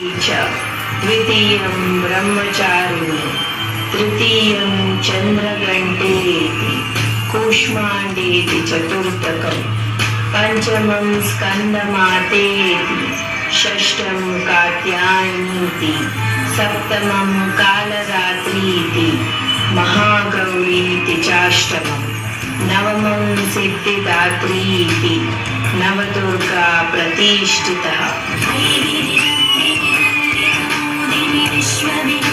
द्वितीयं ब्रह्मचारिणी। तृतीयं चन्द्रघण्टेति। कूष्माण्डेति चतुर्थकम्। पञ्चमं स्कन्दमातेति। षष्ठं कात्यायनीति। सप्तमं कालरात्रीति। महागौरीति चाष्टमम्। नवमं सिद्धिदात्री इति नवदुर्गा प्रतिष्ठितः। wish where the